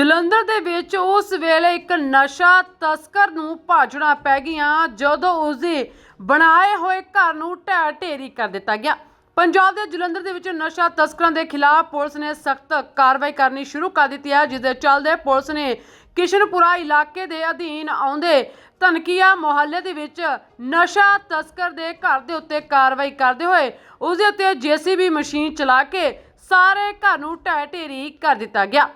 ਜਲੰਧਰ ਦੇ ਵਿੱਚ ਉਸ ਵੇਲੇ ਇੱਕ ਨਸ਼ਾ ਤਸਕਰ ਨੂੰ ਭਾਜਣਾ ਪੈ ਗਿਆ ਜਦੋਂ ਉਸਦੇ ਬਣਾਏ ਹੋਏ ਘਰ ਨੂੰ ਢਹਿ ਢੇਰੀ ਕਰ ਦਿੱਤਾ ਗਿਆ। ਪੰਜਾਬ ਦੇ ਜਲੰਧਰ ਦੇ ਵਿੱਚ ਨਸ਼ਾ ਤਸਕਰਾਂ ਦੇ ਖਿਲਾਫ ਪੁਲਿਸ ਨੇ ਸਖਤ ਕਾਰਵਾਈ ਕਰਨੀ ਸ਼ੁਰੂ ਕਰ ਦਿੱਤੀ ਹੈ, ਜਿਸ ਦੇ ਚੱਲਦੇ ਪੁਲਿਸ ਨੇ ਕਿਸ਼ਨਪੁਰਾ ਇਲਾਕੇ ਦੇ ਅਧੀਨ ਆਉਂਦੇ ਧਨਕੀਆ ਮੁਹੱਲੇ ਦੇ ਵਿੱਚ ਨਸ਼ਾ ਤਸਕਰ ਦੇ ਘਰ ਦੇ ਉੱਤੇ ਕਾਰਵਾਈ ਕਰਦੇ ਹੋਏ ਉਸ ਦੇ ਉੱਤੇ ਜੀਸੀਬੀ ਮਸ਼ੀਨ ਚਲਾ ਕੇ ਸਾਰੇ ਘਰ ਨੂੰ ਢਹਿ ਢੇਰੀ ਕਰ ਦਿੱਤਾ ਗਿਆ।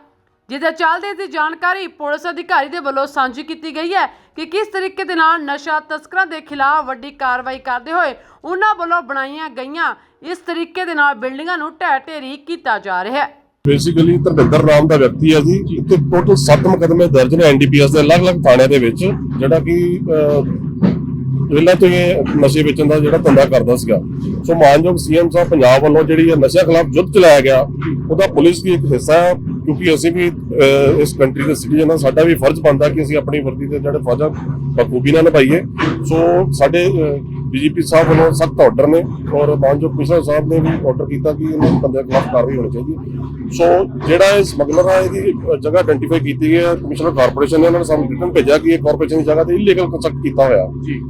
ਜਿਹਦੇ ਚੱਲਦੇ ਦੀ ਜਾਣਕਾਰੀ ਪੁਲਿਸ ਅਧਿਕਾਰੀ ਦੇ ਵੱਲੋਂ ਸਾਂਝੀ ਕੀਤੀ ਗਈ ਹੈ ਕਿ ਕਿਸ ਤਰੀਕੇ ਦੇ ਨਾਲ ਨਸ਼ਾ ਤਸਕਰਾਂ ਦੇ ਖਿਲਾਫ ਵੱਡੀ ਕਾਰਵਾਈ ਕਰਦੇ ਹੋਏ ਉਹਨਾਂ ਵੱਲੋਂ ਬਣਾਈਆਂ ਗਈਆਂ ਇਸ ਤਰੀਕੇ ਦੇ ਨਾਲ ਬਿਲਡਿੰਗਾਂ ਨੂੰ ਢਹਿ ਢੇਰੀ ਕੀਤਾ ਜਾ ਰਿਹਾ ਹੈ। ਬੇਸਿਕਲੀ ਧਰਮਿੰਦਰ ਨਾਮ ਦਾ ਵਿਅਕਤੀ ਹੈ ਜੀ। ਇੱਥੇ ਟੋਟਲ 7 ਮੁਕਦਮੇ ਦਰਜ ਨੇ ਐਨਡੀਪੀਐਸ ਦੇ ਅਲੱਗ-ਅਲੱਗ ਥਾਣਿਆਂ ਦੇ ਵਿੱਚ, ਜਿਹੜਾ ਕਿ ਪਹਿਲਾਂ ਤੋਂ ਇਹ ਨਸ਼ੇ ਵੇਚਣ ਦਾ ਜਿਹੜਾ ਧੰਦਾ ਕਰਦਾ ਸੀਗਾ। ਸੋ ਮਾਨਯੋਗ ਸੀਐਮ ਸਾਹਿਬ ਪੰਜਾਬ ਵੱਲੋਂ ਜਿਹੜੀ ਇਹ ਨਸ਼ਿਆਂ ਖਿਲਾਫ ਯੁੱਧ ਚਲਾਇਆ ਗਿਆ, ਉਹਦਾ ਪੁਲਿਸ ਦੀ ਇੱਕ ਹਿੱਸਾ ਹੈ। ਕਿਉਂਕਿ ਅਸੀਂ ਵੀ ਇਸ ਕੰਟਰੀ ਦੇ ਸਿਟੀਜ਼ਨ ਹਾਂ ਸਾਡਾ ਵੀ ਫਰਜ਼ ਬਣਦਾ ਕਿ ਅਸੀਂ ਆਪਣੀ ਵਰਦੀ ਦੇ ਜਿਹੜੇ ਫਰਜ਼ ਆ ਬਖੂਬੀ ਨਾਲ ਨਿਭਾਈਏ। ਸੋ ਸਾਡੇ ਡੀਜੀਪੀ ਸਾਹਿਬ ਵੱਲੋਂ ਸਖਤ ਆਰਡਰ ਨੇ ਔਰ ਮਾਨਯੋਗ ਕਮਿਸ਼ਨਰ ਸਾਹਿਬ ਨੇ ਵੀ ਆਰਡਰ ਕੀਤਾ ਕਿ ਇਹਨਾਂ ਬੰਦਿਆਂ ਖਿਲਾਫ ਕਾਰਵਾਈ ਹੋਣੀ ਚਾਹੀਦੀ ਸੋ ਜਿਹੜਾ ਇਹ ਸਮਗਲਰ ਹੈ ਇਹਦੀ ਜਗ੍ਹਾ ਆਇਡੈਂਟੀਫਾਈ ਕੀਤੀ ਗਈ ਹੈ। ਕਮਿਸ਼ਨਰ ਕਾਰਪੋਰੇਸ਼ਨ ਨੇ ਉਹਨਾਂ ਨੇ ਸਾਨੂੰ ਰਿਟਰਨ ਭੇਜਿਆ ਕਿ ਇਹ ਕਾਰਪੋਰੇਸ਼ਨ ਦੀ ਜਗ੍ਹਾ ਤੇ ਇਲੀਗਲ ਕੰਸਟਰਕਟ ਕੀਤਾ ਹੋਇਆ।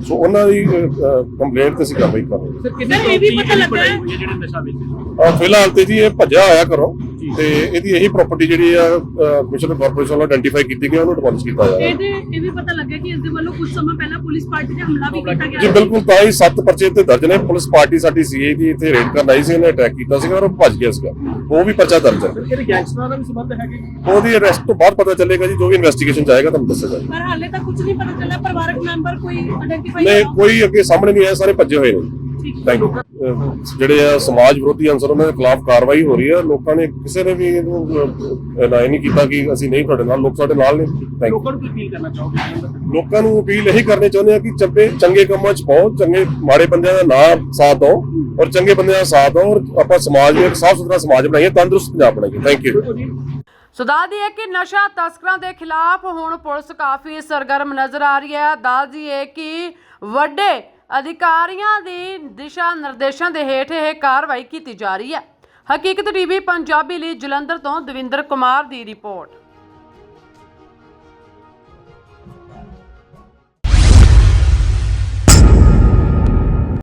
ਸੋ ਉਹਨਾਂ ਦੀ ਕੰਪਲੇਂਟ ਤੇ ਅਸੀਂ ਕਾਰਵਾਈ ਕਰ ਰਹੇ ਸਰ ਕਿੰਨੇ ਇਹ ਵੀ ਪਤਾ ਲੱਗਾ? ਹੈ ਜਿਹੜੇ ਨਸ਼ਾ ਵੇਚਦੇ ਫਿਲਹਾਲ ਤੇ ਜੀ ਇਹ ਭੱਜਿਆ ਹੋਇਆ ਕਰੋ ਤੇ ਇਹਦੀ ਇਹੀ ਪ੍ਰਾਪਰਟੀ ਜਿਹੜੀ ਆ ਕਮਿਸ਼ਨਰ ਕਾਰਪੋਰੇਸ਼ਨ ਵੱਲੋਂ ਆਇਡੈਂਟੀਫਾਈ ਕੀਤੀ ਗਈ ਹੈ, ਉਹਨੂੰ ਡਿਮੋਲਿਸ਼ ਕੀਤਾ ਇਹਦੇ ਇਹ ਵੀ ਪਤਾ ਲੱਗਾ ਕਿ ਇਸ ਦੇ ਵੱਲੋਂ ਕੁਝ ਸਮਾਂ ਪਹਿਲਾਂ ਪੁਲਿਸ ਪਾਰਟੀ ਤੇ ਹਮਲਾ ਵੀ ਕੀਤਾ ਗਿਆ। ਜੀ ਬਿਲਕੁਲ ਤਾਂ ਹੀ ਸੱਤ ਪਰਚੇ ਤੇ ਦਰਜ ਨੇ। ਪੁਲਿਸ ਪਾਰਟੀ ਸਾਡੀ ਸੀਏ ਦੀ ਇੱਥੇ ਰੇਡ ਕਰਨ ਆਈ ਸੀ ਉਹਨੇ ਅਟੈਕ ਕੀਤਾ ਸੀਗਾ ਔਰ ਉਹ ਭੱਜ ਗਿਆ ਸੀਗਾ। ਉਹ ਵੀ ਪਰਚਾ ਦਰਜ ਹੈ। ਇਹਦੇ ਗੈਂਗਸਟਰਾਂ ਦਾ ਵੀ ਸੰਬੰਧ ਹੈਗੇ? ਉਹਦੀ ਅਰੈਸਟ ਤੋਂ ਬਾਅਦ ਪਤਾ ਚੱਲੇਗਾ ਜੀ ਜੋ ਵੀ ਇਨਵੈਸਟੀਗੇਸ਼ਨ ਜਾਏਗਾ ਤੁਹਾਨੂੰ ਦੱਸਿਆ ਜਾਏਗਾ। ਪਰ ਹਾਲੇ ਤੱਕ ਕੁਝ ਨਹੀਂ ਪਤਾ ਚੱਲਿਆ। ਪਰਿਵਾਰਕ ਮੈਂਬਰ ਕੋਈ ਆਇਡੈਂਟੀਫਾਈ ਨਹੀਂ ਕੋਈ ਅੱਗੇ ਸਾਹਮਣੇ ਨਹੀਂ ਆਇਆ ਸਾਰੇ ਭੱਜੇ ਹੋਏ ਨੇ। ਥੈਂਕ ਯੂ ਜਿਹੜੇ ਆ ਸਮਾਜ ਵਿਰੋਧੀ ਅੰਸਰ ਉਹਨਾਂ ਦੇ ਖਿਲਾਫ ਕਾਰਵਾਈ ਹੋ ਰਹੀ ਹੈ। ਲੋਕਾਂ ਨੇ ਕਿਸੇ ਨੇ ਵੀ ਇਹਨੂੰ ਐਲਾਨ ਨਹੀਂ ਕੀਤਾ ਕਿ ਅਸੀਂ ਨਹੀਂ ਤੁਹਾਡੇ ਨਾਲ ਲੋਕ ਸਾਡੇ ਨਾਲ ਨੇ। ਥੈਂਕ ਯੂ ਲੋਕਾਂ ਨੂੰ ਕੀ ਅਪੀਲ ਕਰਨਾ ਚਾਹੋਗੇ? ਲੋਕਾਂ ਨੂੰ ਅਪੀਲ ਇਹੀ ਕਰਨੀ ਚਾਹੁੰਦੇ ਆ ਕਿ ਚੰਗੇ ਚੰਗੇ ਕੰਮਾਂ 'ਚ ਪਾਓ ਚੰਗੇ ਮਾੜੇ ਬੰਦਿਆਂ ਦਾ ਨਾਮ ਸਾਥ ਦਿਓ ਔਰ ਚੰਗੇ ਬੰਦਿਆਂ ਦਾ ਸਾਥ ਦਿਓ ਔਰ ਆਪਾਂ ਸਮਾਜ ਨੂੰ ਇੱਕ ਸਾਫ਼ ਸੁਥਰਾ ਸਮਾਜ ਬਣਾਈਏ ਤੰਦਰੁਸਤ ਪੰਜਾਬ ਬਣਾਈਏ। ਥੈਂਕ ਯੂ ਸੋ ਦੱਸਦੀ ਹੈ ਕਿ ਨਸ਼ਾ ਤਸਕਰਾਂ ਦੇ ਖਿਲਾਫ ਹੁਣ ਪੁਲਿਸ ਕਾਫੀ ਸਰਗਰਮ ਨਜ਼ਰ ਆ ਰਹੀ ਹੈ। ਦੱਸਦੀ ਹੈ ਕਿ ਵੱਡੇ ਅਧਿਕਾਰੀਆਂ ਦੀ ਦਿਸ਼ਾ ਨਿਰਦੇਸ਼ਾਂ ਦੇ ਹੇਠ ਇਹ ਕਾਰਵਾਈ ਕੀਤੀ ਜਾ ਰਹੀ ਹੈ। ਹਕੀਕਤ ਟੀਵੀ ਪੰਜਾਬੀ ਲਈ ਜਲੰਧਰ ਤੋਂ ਦਵਿੰਦਰ ਕੁਮਾਰ ਦੀ ਰਿਪੋਰਟ।